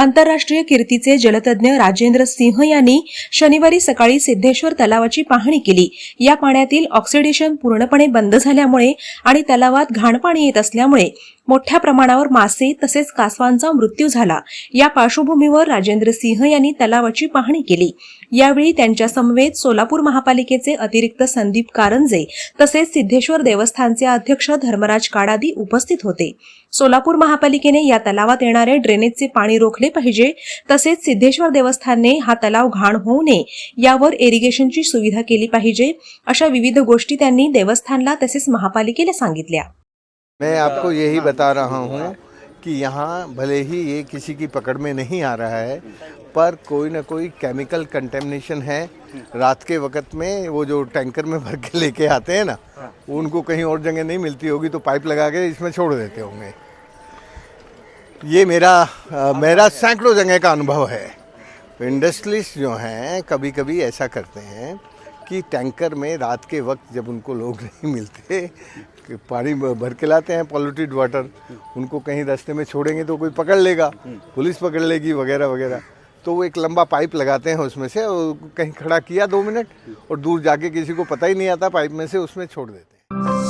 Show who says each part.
Speaker 1: आंतरराष्ट्रीय कीर्तीचे जलतज्ञ राजेंद्र सिंह यांनी शनिवारी सकाळी सिद्धेश्वर तलावाची पाहणी केली. या पाण्यातील ऑक्सिडेशन पूर्णपणे बंद झाल्यामुळे आणि तलावात घाण पाणी येत असल्यामुळे मोठ्या प्रमाणावर मासे तसेच कासवांचा मृत्यू झाला. या पार्श्वभूमीवर राजेंद्र सिंह यांनी तलावाची पाहणी केली. यावेळी त्यांच्या समवेत सोलापूर महापालिकेचे अतिरिक्त संदीप कारंजे तसेच सिद्धेश्वर देवस्थानचे अध्यक्ष धर्मराज काडादी उपस्थित होते. सोलापूर महापालिकेने या तलावात येणारे ड्रेनेजचे पाणी रोखले पाहिजे. तसेच सिद्धेश्वर देवस्थानने हा तलाव घाण होऊ नये. यावर इरिगेशनची सुविधा केली पाहिजे. अशा विविध गोष्टी त्यांनी देवस्थानला तसेच महापालिकेला सांगितल्या.
Speaker 2: मैं आपको यही बता रहा हूँ कि यहाँ भले ही ये किसी की पकड़ में नहीं आ रहा है पर कोई ना कोई केमिकल कंटेमिनेशन है। रात के वक्त में वो जो टैंकर में भर के लेके आते हैं ना उनको कहीं और जगह नहीं मिलती होगी तो पाइप लगा के इसमें छोड़ देते होंगे। ये मेरा अ, मेरा सैकड़ों जगह का अनुभव है। इंडस्ट्रियलिस्ट जो हैं कभी कभी ऐसा करते हैं कि टैंकर में रात के वक्त जब उनको लोग नहीं मिलते पानी भर के लाते हैं पॉल्यूटेड वाटर उनको कहीं रास्ते में छोड़ेंगे तो कोई पकड़ लेगा, पुलिस पकड़ लेगी वगैरह वगैरह। तो वो एक लंबा पाइप लगाते हैं उसमें से, और कहीं खड़ा किया दो मिनट, और दूर जाके किसी को पता ही नहीं आता, पाइप में से उसमें छोड़ देते हैं।